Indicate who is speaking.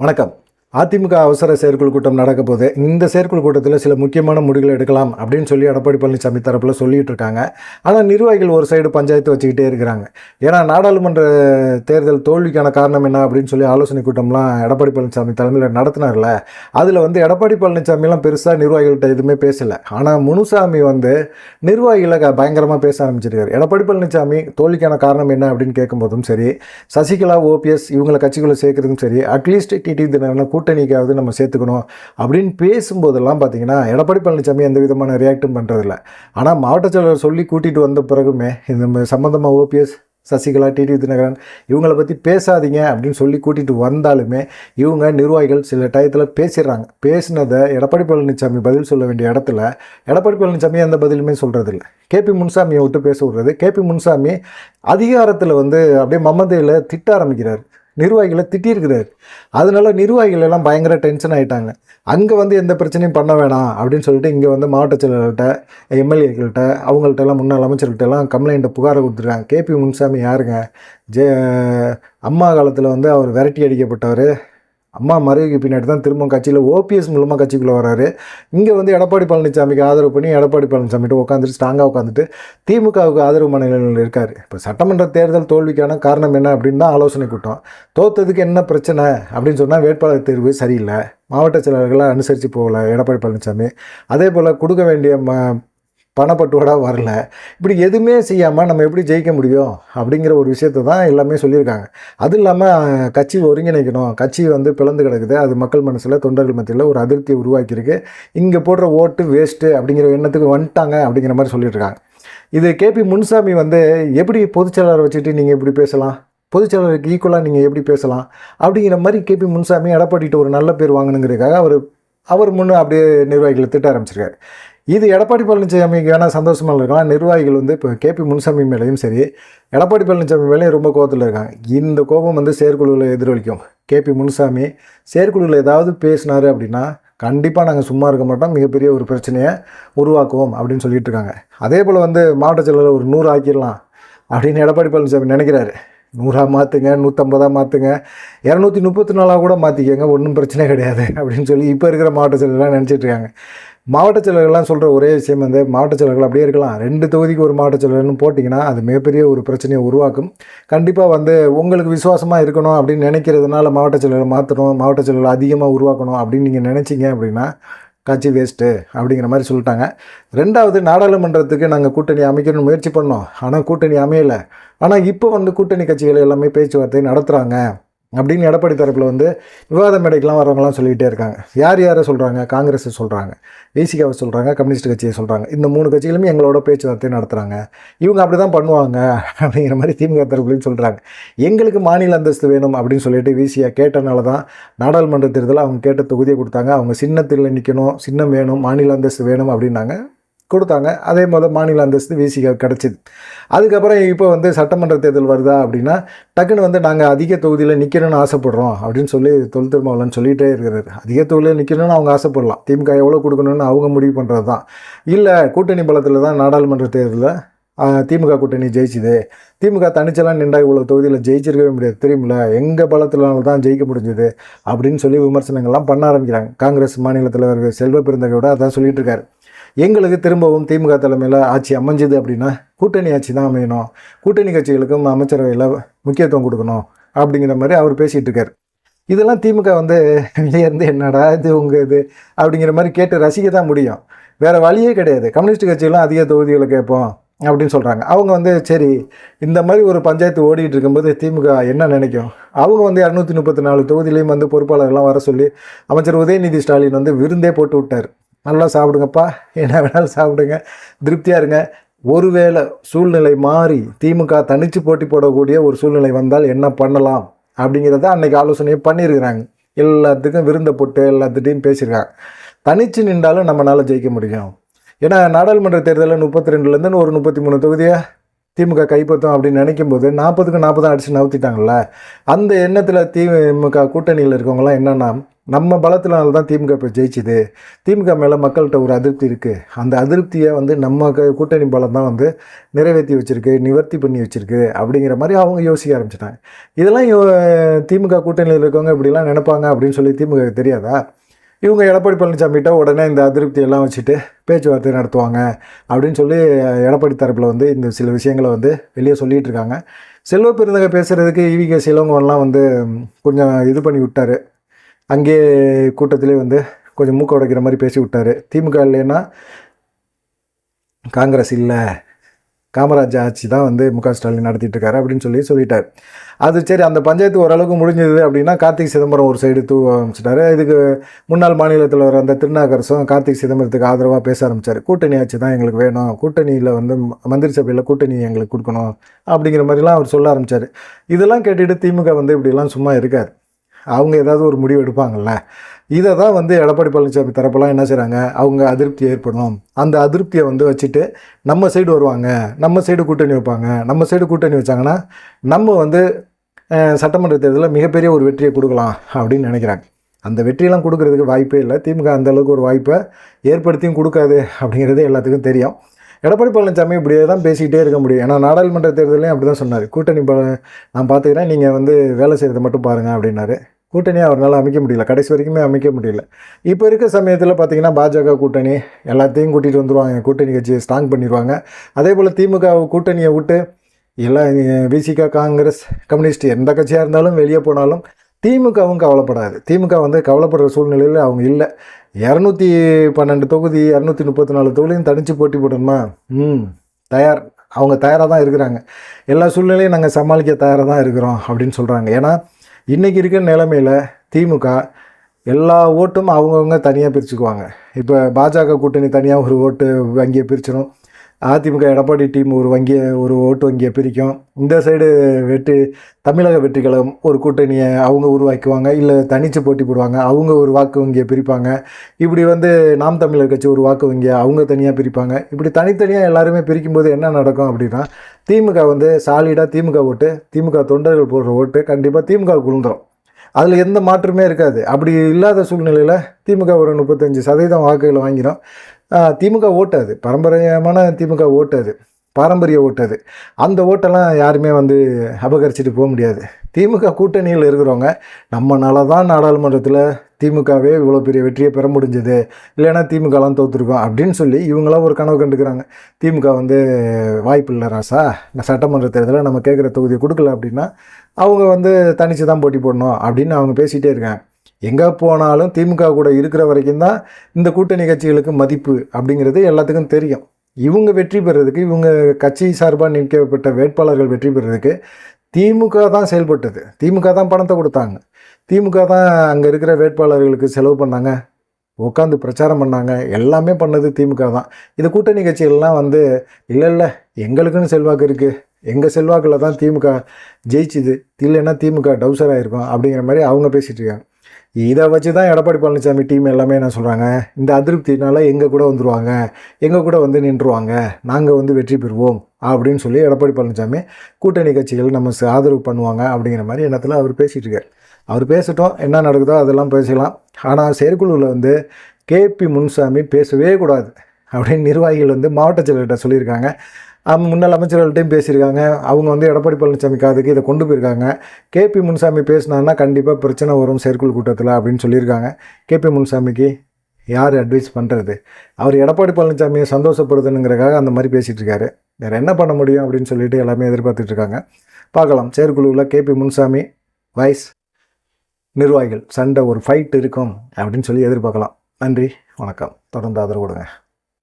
Speaker 1: வணக்கம். அதிமுக அவசர செயற்குழு கூட்டம் நடக்க போது இந்த செயற்குழு கூட்டத்தில் சில முக்கியமான முடிவுகள் எடுக்கலாம் அப்படின்னு சொல்லி எடப்பாடி பழனிசாமி தரப்பில் சொல்லிட்டு இருக்காங்க. ஆனால் நிர்வாகிகள் ஒரு சைடு பஞ்சாயத்து வச்சுக்கிட்டே இருக்கிறாங்க. ஏன்னா நாடாளுமன்ற தேர்தல் தோல்விக்கான காரணம் என்ன அப்படின்னு சொல்லி ஆலோசனை கூட்டம்லாம் எடப்பாடி பழனிசாமி தலைமையில் நடத்தினார்ல. அதில் வந்து எடப்பாடி பழனிசாமிலாம் பெருசாக நிர்வாகிகள்கிட்ட எதுவுமே பேசலை. ஆனால் முனுசாமி வந்து நிர்வாகிகளை பயங்கரமாக பேச ஆரம்பிச்சிருக்காரு. எடப்பாடி பழனிசாமி தோல்விக்கான காரணம் என்ன அப்படின்னு கேட்கும்போதும் சரி சசிகலா ஓபிஎஸ் இவங்களை கட்சிக்குள்ளே சேர்க்குறதும் சரி அட்லீஸ்ட் டிடி தினகரனை கூட்டணிக்காவது நம்ம சேர்த்துக்கணும் அப்படின்னு பேசும்போதெல்லாம் பார்த்தீங்கன்னா எடப்பாடி பழனிசாமி எந்த விதமான ரியாக்டும் பண்ணுறதில்ல ஆனால் மாவட்ட செயலர் சொல்லி கூட்டிகிட்டு வந்த பிறகுமே இந்த சம்மந்தமாக ஓபிஎஸ் சசிகலா டிடி தினகரன் இவங்களை பற்றி பேசாதீங்க அப்படின்னு சொல்லி கூட்டிகிட்டு வந்தாலுமே இவங்க நிர்வாகிகள் சில டயத்தில் பேசிடுறாங்க. பேசினதை எடப்பாடி பழனிசாமி பதில் சொல்ல வேண்டிய இடத்துல எடப்பாடி பழனிசாமி எந்த பதிலுமே சொல்கிறதில்ல கேபி முன்சாமியை விட்டு பேச விடுறது. கேபி முன்சாமி அதிகாரத்தில் வந்து அப்படியே மமதையில் திட்ட ஆரம்பிக்கிறார். நிர்வாகிகளை திட்டியிருக்கிறார். அதனால நிர்வாகிகள் எல்லாம் பயங்கர டென்ஷன் ஆகிட்டாங்க அங்கே வந்து எந்த பிரச்சனையும் பண்ண வேணாம் அப்படின்னு சொல்லிட்டு இங்கே வந்து மாவட்ட செயலர்கள்ட்ட எம்எல்ஏக்கள்கிட்ட அவங்கள்ட்ட எல்லாம் முன்னாள் அமைச்சர்கிட்ட எல்லாம் கம்ப்ளைண்ட்டை புகாரை கொடுத்துருக்காங்க. கேபி முன்சாமி யாருங்க? ஜே அம்மா காலத்தில் வந்து அவர் விரட்டி அடிக்கப்பட்டவர். அம்மா மறைவுக்கு பின்னாடி தான் திரும்ப கட்சியில் ஓபிஎஸ் மூலமாக கட்சிக்குள்ளே வராரு. இங்கே வந்து எடப்பாடி பழனிசாமிக்கு ஆதரவு பண்ணி எடப்பாடி பழனிசாமிகிட்ட உட்காந்துட்டு ஸ்ட்ராங்காக உட்காந்துட்டு திமுகவுக்கு ஆதரவு மனநிலையில் இருக்கார். இப்போ சட்டமன்ற தேர்தல் தோல்விக்கான காரணம் என்ன அப்படின்னு தான் ஆலோசனை கூட்டம். தோத்ததுக்கு என்ன பிரச்சனை அப்படின்னு சொன்னால் வேட்பாளர் தேர்வு சரியில்லை. மாவட்ட செயலாளர்களை அனுசரித்து போகல எடப்பாடி பழனிசாமி. அதே போல் கொடுக்க வேண்டிய ம பணப்பட்டுவாடா வரல. இப்படி எதுவுமே செய்யாமல் நம்ம எப்படி ஜெயிக்க முடியும்? அப்படிங்கிற ஒரு விஷயத்தை தான் எல்லாமே சொல்லியிருக்காங்க. அது இல்லாமல் கட்சி ஒருங்கிணைக்கணும். கட்சி வந்து பிளந்து கிடக்குது. அது மக்கள் மனசில் தொண்டர்கள் மத்தியில் ஒரு அதிருப்தியை உருவாக்கியிருக்கு. இங்கே போடுற ஓட்டு வேஸ்ட்டு அப்படிங்கிற எண்ணத்துக்கு வந்துட்டாங்க அப்படிங்கிற மாதிரி சொல்லியிருக்காங்க. இது கேபி முன்சாமி வந்து எப்படி பொதுச்செயலாளர் வச்சுட்டு நீங்கள் எப்படி பேசலாம்? பொதுச்செயலாளருக்கு ஈக்குவலாக நீங்கள் எப்படி பேசலாம்? அப்படிங்கிற மாதிரி கேபி முன்சாமி எடப்பாடிட்டு ஒரு நல்ல பேர் வாங்கணுங்கிறதுக்காக அவர் அவர் முன்னே அப்படியே நிர்வாகிகளை திட்ட ஆரம்பிச்சிருக்காரு. இது எடப்பாடி பழனிசாமிக்கு வேணால் சந்தோஷமாக இருக்கலாம் நிர்வாகிகள் வந்து இப்போ கேபி முன்சாமி மேலேயும் சரி எடப்பாடி பழனிசாமி மேலேயும் ரொம்ப கோபத்தில் இருக்காங்க. இந்த கோபம் வந்து செயற்குழுவில் எதிரொலிக்கும். கேபி முனுசாமி செயற்குழுவில் ஏதாவது பேசினார் அப்படின்னா கண்டிப்பாக நாங்கள் சும்மா இருக்க மாட்டோம். மிகப்பெரிய ஒரு பிரச்சனையை உருவாக்குவோம் அப்படின்னு சொல்லிட்டு இருக்காங்க. அதே போல் வந்து மாவட்ட செயலர் ஒரு நூறு ஆக்கிடலாம் அப்படின்னு எடப்பாடி பழனிசாமி நினைக்கிறாரு. நூறாக மாற்றுங்க நூற்றம்பதாக மாற்றுங்க இரநூத்தி முப்பத்தி நாலாக கூட மாற்றிக்கங்க ஒன்றும் பிரச்சனை கிடையாது அப்படின்னு சொல்லி இப்போ இருக்கிற மாவட்ட செயலர்லாம் நினச்சிட்டு இருக்காங்க. மாவட்ட செயலர்கள்லாம் சொல்கிற ஒரே விஷயம் வந்து மாவட்ட செயலர்கள் அப்படியே இருக்கலாம். ரெண்டு தொகுதிக்கு ஒரு மாவட்ட செயலர்னு போட்டிங்கன்னா அது மிகப்பெரிய ஒரு பிரச்சனையை உருவாக்கும். கண்டிப்பாக வந்து உங்களுக்கு விசுவாசமாக இருக்கணும் அப்படின்னு நினைக்கிறதுனால மாவட்ட செயலர் மாற்றணும் மாவட்ட செயலர் அதிகமாக உருவாக்கணும் அப்படின்னு நீங்கள் நினச்சிங்க அப்படின்னா கட்சி வேஸ்ட்டு அப்படிங்கிற மாதிரி சொல்லிட்டாங்க. ரெண்டாவது நாடாளுமன்றத்துக்கு நாங்கள் கூட்டணி அமைக்கணும்னு முயற்சி பண்ணோம். ஆனால் கூட்டணி அமையலை. ஆனால் இப்போ வந்து கூட்டணி கட்சிகள் எல்லாமே பேச்சுவார்த்தை நடத்துகிறாங்க அப்படின்னு எடப்பாடி தரப்பில் வந்து விவாத மேடைக்கெலாம் வரவங்களாம் சொல்லிகிட்டே இருக்காங்க. யார் யாரை சொல்கிறாங்க காங்கிரஸை சொல்கிறாங்க விசிகாவை சொல்கிறாங்க கம்யூனிஸ்ட் கட்சியை சொல்கிறாங்க இந்த மூணு கட்சிகளுமே எங்களோட பேச்சுவார்த்தை நடத்துகிறாங்க இவங்க அப்படி தான் பண்ணுவாங்க அப்படிங்கிற மாதிரி திமுக தரப்புலையும் சொல்கிறாங்க எங்களுக்கு மாநில அந்தஸ்து வேணும் அப்படின்னு சொல்லிட்டு விசியா கேட்டனால தான் நாடாளுமன்ற தேர்தலில் அவங்க கேட்ட தொகுதியை கொடுத்தாங்க. அவங்க சின்னத்தில் நிற்கணும் சின்னம் வேணும் மாநில அந்தஸ்து வேணும் அப்படின்னாங்க கொடுத்தாங்க. அதே போல் மாநில அந்தஸ்து விசிகா கிடச்சிது. அதுக்கப்புறம் இப்போ வந்து சட்டமன்ற தேர்தல் வருதா அப்படின்னா டக்குன்னு வந்து நாங்கள் அதிக தொகுதியில் நிற்கணும்னு ஆசைப்படுறோம் அப்படின்னு சொல்லி தொல் திருமாவளன் சொல்லிகிட்டே இருக்கிறார். அதிக தொகுதியில் நிற்கணும்னு அவங்க ஆசைப்படலாம். திமுக எவ்வளோ கொடுக்கணும்னு அவங்க முடிவு பண்ணுறது தான் இல்லை கூட்டணி பலத்தில் தான் நாடாளுமன்ற தேர்தலில் திமுக கூட்டணி ஜெயிச்சுது. திமுக தனிச்செல்லாம் நின்றா இவ்வளோ தொகுதியில் ஜெயிச்சிருக்கவே முடியாது. தெரியுமில்ல எங்கள் பலத்தினால தான் ஜெயிக்க முடிஞ்சது அப்படின்னு சொல்லி விமர்சனங்கள்லாம் பண்ண ஆரம்பிக்கிறாங்க. காங்கிரஸ் மாநில தலைவர் செல்வ பெருந்தகையோட அதான் சொல்லிட்டு இருக்காரு. எங்களுக்கு திரும்பவும் திமுக தலைமையில் ஆட்சி அமைஞ்சது அப்படின்னா கூட்டணி ஆட்சி தான் அமையணும். கூட்டணி கட்சிகளுக்கும் அமைச்சரவையில் முக்கியத்துவம் கொடுக்கணும் அப்படிங்கிற மாதிரி அவர் பேசிகிட்டு இருக்கார். இதெல்லாம் திமுக வந்து வெளியேருந்து என்னடா இது உங்கள் இது? அப்படிங்கிற மாதிரி கேட்டு ரசிக்க தான் முடியும். வேறு வழியே கிடையாது. கம்யூனிஸ்ட் கட்சியெல்லாம் அதிக தொகுதிகளை கேட்போம் அப்படின்னு சொல்கிறாங்க அவங்க வந்து சரி இந்த மாதிரி ஒரு பஞ்சாயத்து ஓடிட்டு இருக்கும்போது திமுக என்ன நினைக்கும்? அவங்க வந்து இரநூத்தி முப்பத்தி நாலு தொகுதியிலையும் வந்து பொறுப்பாளர்கள்லாம் வர சொல்லி அமைச்சர் உதயநிதி ஸ்டாலின் வந்து விருந்தே போட்டு விட்டார். நல்லா சாப்பிடுங்கப்பா. என்ன வேணாலும் சாப்பிடுங்க. திருப்தியாக இருங்க. ஒருவேளை சூழ்நிலை மாறி திமுக தனிச்சு போட்டி போடக்கூடிய ஒரு சூழ்நிலை வந்தால் என்ன பண்ணலாம்? அப்படிங்கிறத அன்னைக்கு ஆலோசனையை பண்ணியிருக்கிறாங்க. எல்லாத்துக்கும் விருந்தை போட்டு எல்லாத்துட்டையும் பேசியிருக்காங்க. தனிச்சு நின்றாலும் நம்மளால் ஜெயிக்க முடியும். ஏன்னா நாடாளுமன்ற தேர்தலில் முப்பத்தி ரெண்டுலேருந்து ஒரு முப்பத்தி மூணு தொகுதியை திமுக கைப்பற்றும் அப்படின்னு நினைக்கும் போது நாற்பதுக்கு நாற்பதும் அடிச்சு நவுத்திட்டாங்கள்ல அந்த எண்ணத்தில் திமுக கூட்டணியில் இருக்கவங்களாம் என்னென்னா நம்ம பலத்தினால தான் திமுக இப்போ ஜெயிச்சுது. திமுக மேலே மக்கள்கிட்ட ஒரு அதிருப்தி இருக்குது அந்த அதிருப்தியை வந்து நம்ம கூட்டணி பலம் தான் வந்து நிறைவேற்றி வச்சுருக்கு நிவர்த்தி பண்ணி வச்சுருக்கு அப்படிங்கிற மாதிரி அவங்க யோசிக்க ஆரம்பிச்சிட்டாங்க. இதெல்லாம் யோ- திமுக கூட்டணியில் இருக்கவங்க இப்படிலாம் நினைப்பாங்க அப்படின்னு சொல்லி திமுக தெரியாதா? இவங்க எடப்பாடி பழனிசாமிகிட்ட உடனே இந்த அதிருப்தி எல்லாம் வச்சுட்டு பேச்சுவார்த்தை நடத்துவாங்க அப்படின்னு சொல்லி எடப்பாடி தரப்பில் வந்து இந்த சில விஷயங்களை வந்து வெளியே சொல்லிகிட்ருக்காங்க செல்வ பெருந்தகை பேசுகிறதுக்கு ஈவிகே சிலவங்கலாம் வந்து கொஞ்சம் இது பண்ணி விட்டார். அங்கேயே கூட்டத்திலே வந்து கொஞ்சம் மூக்க உடைக்கிற மாதிரி பேசி விட்டார். திமுக இல்லைன்னா காங்கிரஸ் இல்லை. காமராஜ் ஆட்சி தான் வந்து மு க ஸ்டாலின் நடத்திட்டு இருக்காரு அப்படின்னு சொல்லி சொல்லிட்டார். அது சரி அந்த பஞ்சாயத்து ஓரளவுக்கு முடிஞ்சது அப்படின்னா கார்த்திக் சிதம்பரம் ஒரு சைடு தூவ ஆரம்பிச்சிட்டாரு. இதுக்கு முன்னாள் மாநிலத்தில் வர அந்த திருநாகரசும் கார்த்திக் சிதம்பரத்துக்கு ஆதரவாக பேச ஆரம்பிச்சார். கூட்டணி ஆட்சி தான் எங்களுக்கு வேணும். கூட்டணியில் வந்து ம- மந்திரி சபையில் கூட்டணி எங்களுக்கு கொடுக்கணும் அப்படிங்கிற மாதிரிலாம் அவர் சொல்ல ஆரம்பிச்சார். இதெல்லாம் கேட்டுட்டு திமுக வந்து இப்படிலாம் சும்மா இருக்காது. அவங்க ஏதாவது ஒரு முடிவு எடுப்பாங்கள்ல இதை தான் வந்து எடப்பாடி பழனிசாமி தரப்பெல்லாம் என்ன செய்கிறாங்க அவங்க அதிருப்தி ஏற்படும் அந்த அதிருப்தியை வந்து வச்சுட்டு நம்ம சைடு வருவாங்க. நம்ம சைடு கூட்டணி வைப்பாங்க. நம்ம சைடு கூட்டணி வச்சாங்கன்னா நம்ம வந்து சட்டமன்ற தேர்தலில் மிகப்பெரிய ஒரு வெற்றியை கொடுக்கலாம் அப்படின்னு நினைக்கிறாங்க. அந்த வெற்றியெல்லாம் கொடுக்கறதுக்கு வாய்ப்பே இல்லை. திமுக அந்த அளவுக்கு ஒரு வாய்ப்பை ஏற்படுத்தியும் கொடுக்காது அப்படிங்கிறது எல்லாத்துக்கும் தெரியும். எடப்பாடி பழனிசாமி இப்படியே தான் பேசிக்கிட்டே இருக்க முடியும். ஏன்னா நாடாளுமன்ற தேர்தலையும் அப்படி தான் சொன்னார். கூட்டணி நான் பார்த்துக்கிறேன் நீங்கள் வந்து வேலை செய்கிறத மட்டும் பாருங்கள் அப்படின்னாரு. கூட்டணியை அவரால் அமைக்க முடியல. கடைசி வரைக்குமே அமைக்க முடியல. இப்போ இருக்க சமயத்தில் பார்த்தீங்கன்னா பாஜக கூட்டணி எல்லாத்தையும் கூட்டிகிட்டு வந்துருவாங்க. கூட்டணி கட்சியை ஸ்ட்ராங் பண்ணிடுவாங்க அதே போல் திமுக கூட்டணியை விட்டு எல்லாம் விசிகா காங்கிரஸ் கம்யூனிஸ்ட் எந்த கட்சியாக இருந்தாலும் வெளியே போனாலும் திமுகவும் கவலைப்படாது. திமுக வந்து கவலைப்படுற சூழ்நிலையில் அவங்க இல்லை. இரநூத்தி பன்னெண்டு தொகுதி இரநூத்தி முப்பத்தி நாலு தொகுதியும் தனித்து போட்டி போடணுமா? ம் தயார். அவங்க தயாராக தான் இருக்கிறாங்க. எல்லா சூழ்நிலையும் நாங்கள் சமாளிக்க தயாராக தான் இருக்கிறோம் அப்படின்னு சொல்கிறாங்க ஏன்னா இன்றைக்கி இருக்கிற நிலைமையில் திமுக எல்லா ஓட்டும் அவங்கவுங்க தனியாக பிரிச்சுக்குவாங்க. இப்போ பாஜக கூட்டணி தனியாக ஒரு ஓட்டு வங்கியை பிரிச்சிடும் அதிமுக எடப்பாடி டீம் ஒரு வங்கியை ஒரு ஓட்டு வங்கியை பிரிக்கும். இந்த சைடு வெற்றி தமிழக வெற்றி கழகம் ஒரு கூட்டணியை அவங்க உருவாக்குவாங்க இல்லை தனித்து போட்டி போடுவாங்க அவங்க ஒரு வாக்கு வங்கியை பிரிப்பாங்க. இப்படி வந்து நாம் தமிழர் கட்சி ஒரு வாக்கு வங்கியை அவங்க தனியாக பிரிப்பாங்க. இப்படி தனித்தனியாக எல்லாருமே பிரிக்கும்போது என்ன நடக்கும் அப்படின்னா திமுக வந்து சாலிடாக திமுக ஓட்டு திமுக தொண்டர்கள் போடுற ஓட்டு கண்டிப்பாக திமுக குழுந்துடும் அதில் எந்த மாற்றமே இருக்காது. அப்படி இல்லாத சூழ்நிலையில் திமுக ஒரு முப்பத்தஞ்சு சதவீதம் வாக்குகள் வாங்கிடும் திமுக ஓட்டாது. பாரம்பரியமான திமுக ஓட்டாது. பாரம்பரிய ஓட்டாது. அந்த ஓட்டெல்லாம் யாருமே வந்து அபகரிச்சுட்டு போக முடியாது. திமுக கூட்டணியில் இருக்கிறவங்க நம்மனால தான் நாடாளுமன்றத்தில் திமுகவே இவ்வளோ பெரிய வெற்றியை பெற முடிஞ்சது. இல்லைன்னா திமுகலாம் தோற்றுருக்கோம் அப்படின்னு சொல்லி இவங்களாம் ஒரு கனவு கண்டுக்கிறாங்க. திமுக வந்து வாய்ப்பு இல்லை ராசா. இந்த சட்டமன்ற தேர்தலில் நம்ம கேட்குற தொகுதியை கொடுக்கல அப்படின்னா அவங்க வந்து தனித்து தான் போட்டி போடணும் அப்படின்னு அவங்க பேசிகிட்டே இருக்காங்க. எங்கே போனாலும் திமுக கூட இருக்கிற வரைக்கும் தான் இந்த கூட்டணி கட்சிகளுக்கு மதிப்பு அப்படிங்கிறது எல்லாத்துக்கும் தெரியும். இவங்க வெற்றி பெறதுக்கு இவங்க கட்சி சார்பாக நிற்கப்பட்ட வேட்பாளர்கள் வெற்றி பெறதுக்கு திமுக தான் செயல்பட்டது. திமுக தான் பணத்தை கொடுத்தாங்க. திமுக தான் அங்கே இருக்கிற வேட்பாளர்களுக்கு செலவு பண்ணாங்க. உட்காந்து பிரச்சாரம் பண்ணாங்க. எல்லாமே பண்ணது திமுக தான். இது கூட்டணி கட்சிகள்லாம் வந்து இல்லை இல்லை எங்களுக்குன்னு செல்வாக்கு இருக்குது எங்கள் செல்வாக்கில் தான் திமுக ஜெயிச்சுது. இல்லைன்னா திமுக டவுசர் ஆகிருக்கும் அப்படிங்கிற மாதிரி அவங்க பேசிகிட்டு இருக்காங்க. இதை வச்சு தான் எடப்பாடி பழனிசாமி டீம் எல்லாமே என்ன சொல்கிறாங்க இந்த அதிருப்தினால் எங்கள் கூட வந்துருவாங்க? எங்கள் கூட வந்து நின்றுவாங்க? நாங்கள் வந்து வெற்றி பெறுவோம் அப்படின்னு சொல்லி எடப்பாடி பழனிசாமி கூட்டணி கட்சிகள் நம்ம ச- ஆதரவு பண்ணுவாங்க அப்படிங்கிற மாதிரி எண்ணத்தில் அவர் பேசிகிட்டு இருக்கார். அவர் பேசட்டும் என்ன நடக்குதோ அதெல்லாம் பேசலாம். ஆனால் செயற்குழுவில் வந்து கேபி முன்சாமி பேசவே கூடாது அப்படின்னு நிர்வாகிகள் வந்து மாவட்ட செயலர்கிட்ட சொல்லியிருக்காங்க. முன்னாள் அமைச்சர்கள்ட்டையும் பேசியிருக்காங்க. அவங்க வந்து எடப்பாடி பழனிசாமி காதுக்கு இதை கொண்டு போயிருக்காங்க. கேபி முன்சாமி பேசினான்னா கண்டிப்பாக பிரச்சனை வரும் செயற்குழு கூட்டத்தில் அப்படின்னு சொல்லியிருக்காங்க. கேபி முன்சாமிக்கு யார் அட்வைஸ் பண்ணுறது அவர் எடப்பாடி பழனிசாமியை சந்தோஷப்படுதுனுங்கிறக்காக அந்த மாதிரி பேசிகிட்டு இருக்காரு வேறு என்ன பண்ண முடியும் அப்படின்னு சொல்லிட்டு எல்லாமே எதிர்பார்த்துட்டு இருக்காங்க. பார்க்கலாம். செயற்குழுவில் கேபி முன்சாமி வைஸ் நிர்வாகிகள் சண்டை ஒரு ஃபைட் இருக்கும் அப்படின்னு சொல்லி எதிர்பார்க்கலாம். நன்றி வணக்கம். தொடர்ந்து ஆதரவு கொடுங்க